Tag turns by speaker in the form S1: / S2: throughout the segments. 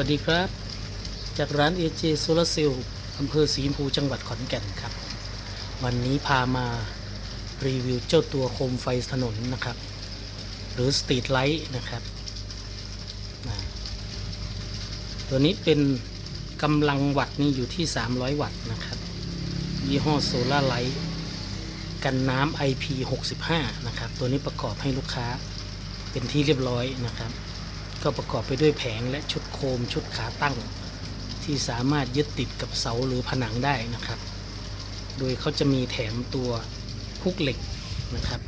S1: วัสดีครับ จากร้าน AJ Solar Cell อำเภอศรีชมพูจังหวัดขอนแก่นครับ วันนี้พามารีวิวเจ้าตัวโคมไฟถนนนะครับ หรือ Street Light นะครับ ตัวนี้เป็นกำลังวัตต์นี่อยู่ที่ 300 วัตต์นะครับ ยี่ห้อ Solar Light กันน้ำ IP 65 นะครับ ตัวนี้ประกอบให้ลูกค้าเป็นที่เรียบร้อยนะครับ ก็ประกอบไปด้วยแผงและชุดโคมชุดขาตั้ง ที่สามารถยึดติดกับเสาหรือผนังได้นะครับ โดยเขาจะมีแถมตัวพุกเหล็กนะครับ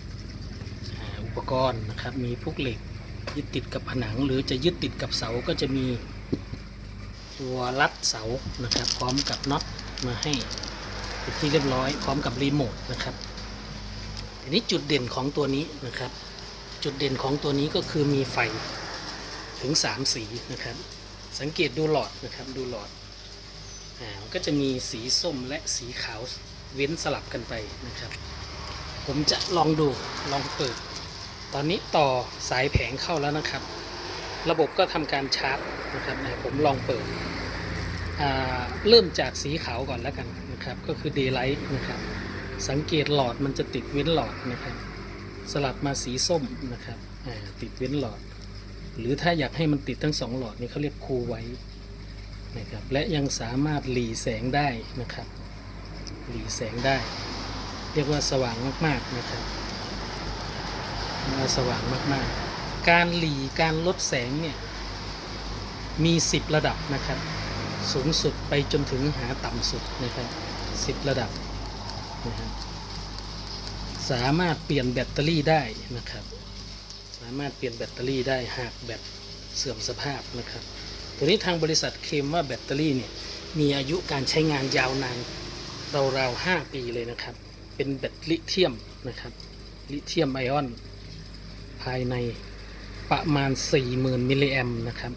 S1: อุปกรณ์นะครับมีพุกเหล็กยึดติดกับผนัง หรือจะยึดติดกับเสาก็จะมีตัวรัดเสานะครับ พร้อมกับน็อตมาให้เป็นที่เรียบร้อย พร้อมกับรีโมทนะครับทีนี้จุดเด่นของตัวนี้นะครับ จุดเด่นของตัวนี้ก็คือมีไฟ ถึง 3 สีนะครับ สังเกตดูหลอดนะครับดูหลอดอ่าก็จะมีสีส้มและสีขาวเว้นสลับกันไปนะครับ ผมจะลองดูลองเปิด ตอนนี้ต่อสายแผงเข้าแล้วนะครับ ระบบก็ทำการชาร์จนะครับผมลองเปิดเริ่มจากสีขาวก่อนแล้วกันนะครับ ก็คือ daylight นะครับ สังเกตหลอดมันจะติดเว้นหลอดนะครับ สลับมาสีส้มนะครับติดเว้นหลอด หรือถ้าอยากให้มันติดทั้งสองหลอดนี่เขาเรียกคูไว้นะครับและยังสามารถหลีแสงได้นะครับหลีแสงได้ เรียกว่าสว่างมากๆนะครับเรียกว่าสว่างมากๆ การหลีการลดแสงเนี่ยมี 10 ระดับนะครับ สูงสุดไปจนถึงหาต่ำสุดนะครับ10 ระดับนะครับสามารถเปลี่ยนแบตเตอรี่ได้นะครับามารถเปลี่ยนแบตเตอรี่ได้หากแบตเสื่อมสภาพนะครับ ตัวนี้ทางบริษัทเคลมว่าแบตเตอรี่เนี่ยมีอายุการใช้งานยาวนานราวๆ5ปีเลยนะครับ เป็นแบตลิเธียมนะครับ ลิเธียมไอออน ภายในประมาณ 40,000 มิลลิแอมนะครับ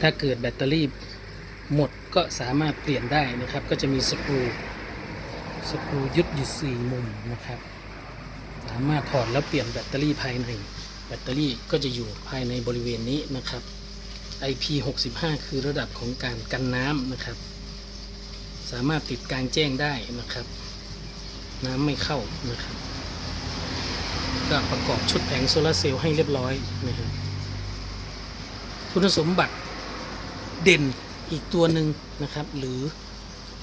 S1: ถ้าเกิดแบตเตอรี่หมดก็สามารถเปลี่ยนได้นะครับ ก็จะมีสกรูสกรูยึดอยู่สี่มุมนะครับามารถถอดแล้วเปลี่ยนแบตเตอรี่ภายใน แบตเตอรี่ก็จะอยู่ภายในบริเวณนี้นะครับ IP65 คือระดับของการกันน้ำนะครับ สามารถติดกลางแจ้งได้นะครับ น้ำไม่เข้านะครับ ก็ประกอบชุดแผงโซลาเซลล์ให้เรียบร้อยนะครับคุณสมบัติเด่นอีกตัวหนึ่งนะครับ หรือ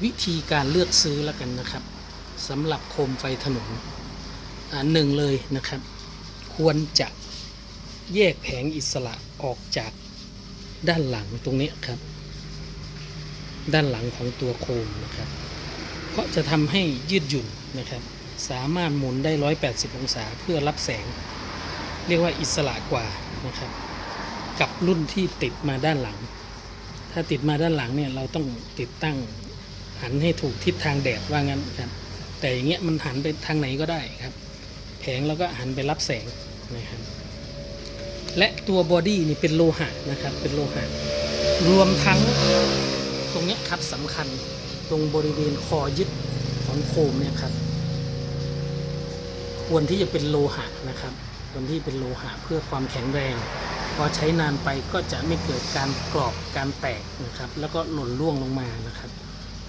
S1: วิธีการเลือกซื้อแล้วกันนะครับสำหรับโคมไฟถนน หนึ่งเลยนะครับ ควรจะแยกแผงอิสระออกจากด้านหลังตรงนี้ครับ ด้านหลังของตัวโคมนะครับเพราะจะทำให้ยืดหยุ่นนะครับ สามารถหมุนได้ 180 องศาเพื่อรับแสง เรียกว่าอิสระกว่านะครับ กับรุ่นที่ติดมาด้านหลัง ถ้าติดมาด้านหลังเนี่ยเราต้องติดตั้งหันให้ถูกทิศทางแดดว่างั้นครับแต่อย่างเงี้ยมันหันไปทางไหนก็ได้ครับ ผงเราก็หันไปรับแสงนะครับและตัวบอดี้นี่เป็นโลหะนะครับเป็นโลหะ รวมทั้งตรงนี้ครับสำคัญตรงบริเวณคอยึดของโคมเนี่ยครับควรที่จะเป็นโลหะนะครับควรที่เป็นโลหะเพื่อความแข็งแรงพอใช้นานไปก็จะไม่เกิดการกรอบการแตกนะครับ แล้วก็หล่นร่วงลงมานะครับ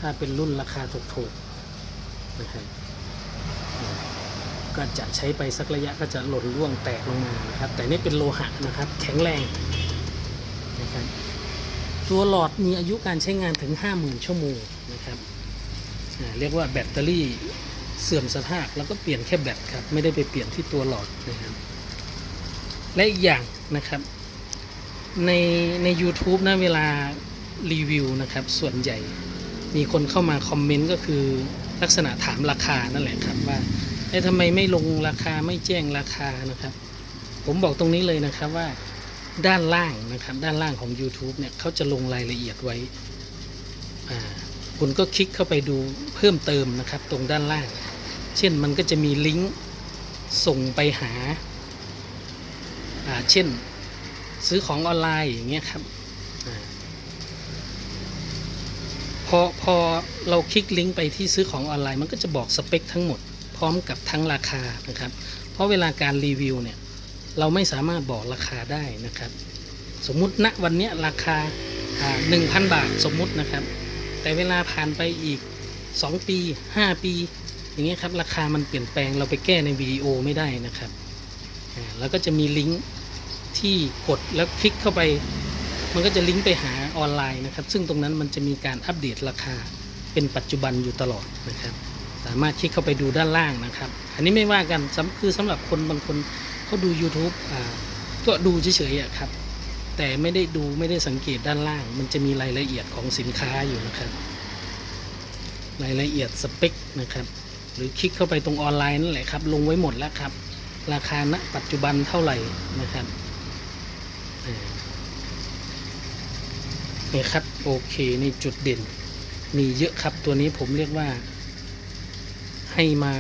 S1: ถ้าเป็นรุ่นราคาถูกๆนะครับ ก็จะใช้ไปสักระยะก็จะหล่นร่วงแตกลงมานะครับ แต่นี่เป็นโลหะนะครับ แข็งแรงนะครับตัวหลอดมีอายุการใช้งานถึง 50,000 ชั่วโมงนะครับเรียกว่าแบตเตอรี่เสื่อมสภาพแล้วก็เปลี่ยนแค่แบตครับ ไม่ได้ไปเปลี่ยนที่ตัวหลอดนะครับ และอีกอย่างนะครับ ในใน u t u b e นะเวลารีวิวนะครับ ส่วนใหญ่มีคนเข้ามาคอมเมนต์ก็คือลักษณะถามราคานั่นแหละครับว่า เอ๊ะทำไมไม่ลงราคาไม่แจ้งราคานะครับ ผมบอกตรงนี้เลยนะครับว่าด้านล่างนะครับ ด้านล่างของ YouTube เนี่ยเขาจะลงรายละเอียดไว้ คุณก็คลิกเข้าไปดูเพิ่มเติมนะครับ ตรงด้านล่าง เช่นมันก็จะมีลิงก์ส่งไปหาเช่นซื้อของออนไลน์อย่างเงี้ยครับอพอพอเราคลิกลิงก์ไปที่ซื้อของออนไลน์ มันก็จะบอกสเปคทั้งหมด พร้อมกับทั้งราคานะครับ เพราะเวลาการรีวิวเนี่ยเราไม่สามารถบอกราคาได้นะครับ สมมุติณวันนี้ราคาหนึ่งพันบาทสมมุตินะครับ แต่เวลาผ่านไปอีก 2 ปี 5 ปี อย่างเงี้ยครับราคามันเปลี่ยนแปลงเราไปแก้ในวิดีโอไม่ได้นะครับอ่าแล้วก็จะมีลิงก์ที่กดแล้วคลิกเข้าไป มันก็จะลิงก์ไปหาออนไลน์นะครับ ซึ่งตรงนั้นมันจะมีการอัปเดตราคาเป็นปัจจุบันอยู่ตลอดนะครับ สามารถคลิกเข้าไปดูด้านล่างนะครับ อันนี้ไม่ว่ากันสคือสำหรับคนบางคนเขาดู YouTube อ่าก็ดูเฉยๆครับ แต่ไม่ได้ดูไม่ได้สังเกตด้านล่าง มันจะมีรายละเอียดของสินค้าอยู่นะครับ รายละเอียดสเปคนะครับ หรือคลิกเข้าไปตรงออนไลน์นั่นแหละครับ ลงไว้หมดแล้วครับ ราคาณปัจจุบันเท่าไหร่นะครับนี่ครับโอเคนี่จุดเด่น มีเยอะครับตัวนี้ผมเรียกว่า ให้มา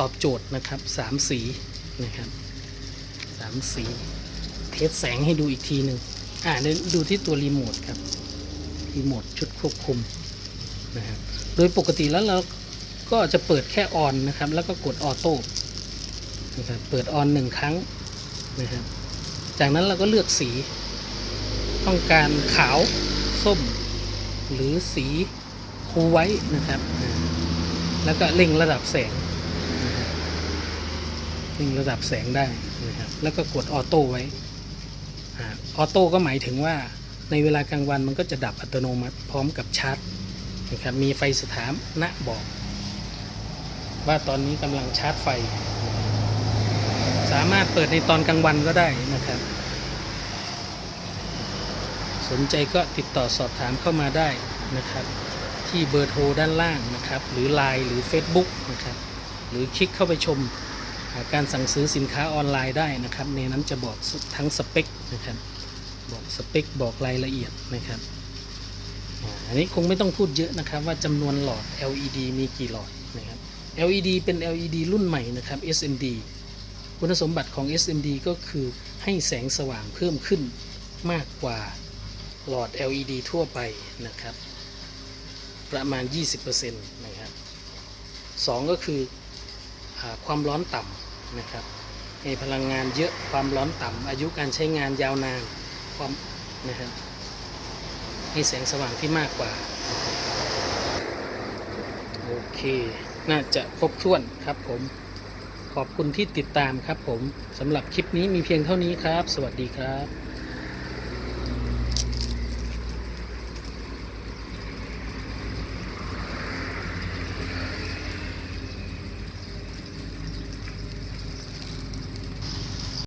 S1: ตอบโจทย์นะครับสามสีนะครับสามสีเทสแสงให้ดูอีกทีหนึ่งอ่าเดี๋ยวดูที่ตัวรีโมทครับรีโมทชุดควบคุมนะครับโดยปกติแล้วเราก็จะเปิดแค่ออนนะครับ แล้วก็กดออโต้นะครับเปิดออนหนึ่งครั้งนะครับจากนั้นเราก็เลือกสี ต้องการขาวส้ม หรือสีคูไว้นะครับ แล้วก็เล็งระดับแสงนะครับเล็งระดับแสงได้นะครับแล้วก็กดออโต้ไว้อออโต้ก็หมายถึงว่าในเวลากลางวันมันก็จะดับอัตโนมัติพร้อมกับชาร์จนะครับมีไฟสถานะบอก ว่าตอนนี้กำลังชาร์จไฟ สามารถเปิดในตอนกลางวันก็ได้นะครับ สนใจก็ติดต่อสอบถามเข้ามาได้นะครับ ที่เบอร์โทรด้านล่างนะครับ หรือ Line หรือ Facebook นะครับ หรือคลิกเข้าไปชมการสั่งซื้อสินค้าออนไลน์ได้นะครับ ในนั้นจะบอกทั้งสเปคนะครับ บอกสเปค บอกรายละเอียดนะครับ อันนี้คงไม่ต้องพูดเยอะนะครับ ว่าจำนวนหลอด LED มีกี่หลอดนะครับ LED เป็น LED รุ่นใหม่นะครับ SMD คุณสมบัติของ SMD ก็คือให้แสงสว่างเพิ่มขึ้นมากกว่าหลอด LED ทั่วไปนะครับ ประมาณ 20%นะครับสองก็คืออความร้อนต่ำนะครับให้พลังงานเยอะความร้อนต่ำอายุการใช้งานยาวนานความนะครับให้แสงสว่างที่มากกว่า โอเค น่าจะครบถ้วนครับผม ขอบคุณที่ติดตามครับผมสำหรับคลิปนี้มีเพียงเท่านี้ครับ สวัสดีครับ